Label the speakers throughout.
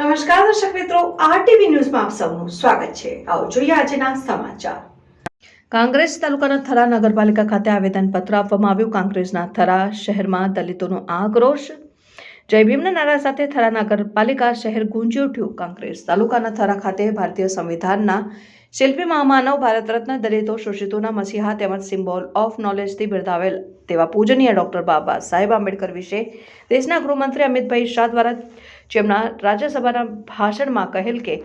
Speaker 1: નમસ્કાર દર્શક મિત્રો, આરટીવી ન્યૂઝમાં આપ સૌનું સ્વાગત છે. આવો જોઈએ આજના સમાચાર. કાંગ્રેસ તાલુકાના થરા નગરપાલિકા ખાતે આવેદનપત્ર આપવામાં આવ્યું. કાંગ્રેસના થરા શહેરમાં દલિતોનો આક્રોશ. જય ભીમના નારા સાથે થરા નગરપાલિકા શહેર ગુંજી ઉઠ્યું. કોંગ્રેસ તાલુકાના થરા ખાતે ભારતીય સંવિધાનના શિલ્પી મહામાનવ ભારત રત્ન દલિતો શોષિતોના મસીહા તેમજ સિમ્બોલ ઓફ નોલેજથી બિરદાવેલ તેવા પૂજનીય ડોક્ટર બાબા સાહેબ આંબેડકર વિશે દેશના ગૃહમંત્રી અમિતભાઈ શાહ દ્વારા જેમના રાજ્યસભાના ભાષણમાં કહેલ કે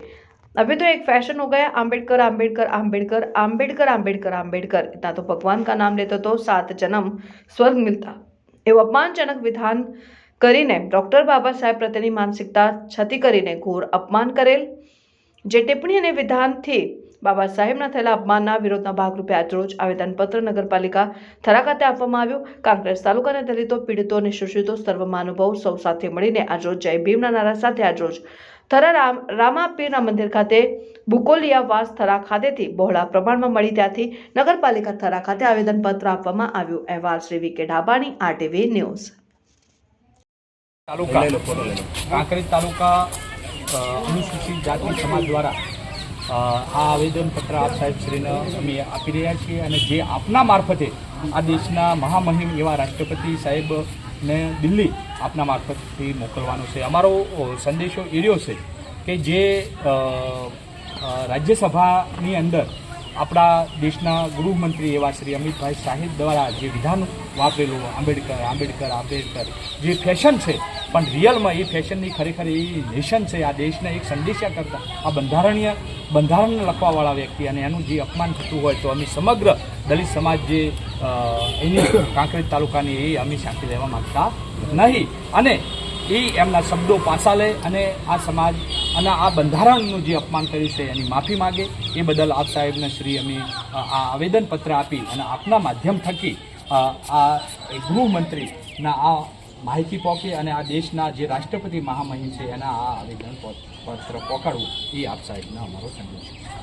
Speaker 1: अभी तो एक फैशन हो गया आम्बेडकर आम्बेडकर आम्बेडकर आम्बेडकर आम्बेडकर आम्बेडकर इतना तो भगवान का नाम लेते तो सात जन्म स्वर्ग मिलता એવું અપમાનજનક વિધાન કરીને ડૉક્ટર બાબા સાહેબ પ્રત્યેની માનસિકતા છતી કરીને ઘોર અપમાન કરેલ જે ટિપ્પણી અને વિધાનથી બાબા સાહેબના થયેલા અપમાનના વિરોધના ભાગરૂપે આજરોજ આવેદનપત્ર નગરપાલિકા થરા ખાતે આપવામાં આવ્યું. કોંગ્રેસ તાલુકાના દલિતો પીડિતો અને શોષિતો સર્વ મહાનુભાવ સૌ સાથે મળીને આજરોજ જય ભીમના નારા સાથે આજરોજ થરા રામ રામાપીરના મંદિર ખાતે બુકોલિયા વાસ થરા ખાતેથી બહોળા પ્રમાણમાં મળી ત્યાંથી નગરપાલિકા થરા ખાતે આવેદનપત્ર આપવામાં આવ્યું. અહેવાલ Shri V K Dhabani RTV news.
Speaker 2: તાલુકા. કાંકરેજ તાલુકા અનુસૂચિત જાતિ સમાજ દ્વારા આ આવેદનપત્ર આપ સાહેબશ્રીને અમે આપી રહ્યા છીએ અને જે આપના મારફતે આ દેશના મહામહિમ એવા રાષ્ટ્રપતિ સાહેબને દિલ્હી આપના મારફતથી મોકલવાનો છે. અમારો સંદેશો એ છે કે જે રાજ્યસભાની અંદર આપણા દેશના ગૃહમંત્રી એવા શ્રી અમિતભાઈ સાહેબ દ્વારા જે વિધાન વાપરેલું, આંબેડકર આંબેડકર આંબેડકર, જે ફેશન છે, પણ રિયલમાં એ ફેશનની ખરેખર એ નેશન છે, આ દેશને એક સંદેશા કરતા, આ બંધારણીય બંધારણ લખવાવાળા વ્યક્તિ અને એનું જે અપમાન થતું હોય તો અમે સમગ્ર દલિત સમાજ જે એની કાંકરેજ તાલુકાની એ અમે સાંખી લેવા માગતા નહીં. અને એ એમના શબ્દો પાછા લે અને આ સમાજ અને આ બંધારણનું જે અપમાન કર્યું છે, એની માફી માગે. એ બદલ આપ સાહેબને શ્રી અમે આ આવેદનપત્ર આપી અને આપના માધ્યમ થકી આ ગૃહમંત્રીના આ માહિતી પહોંચે અને આ દેશના જે રાષ્ટ્રપતિ મહામહિમ છે, એના આ આવેદન પત્ર પહોંચાડવું, એ આપ સાહેબનો અમારો સંદેશ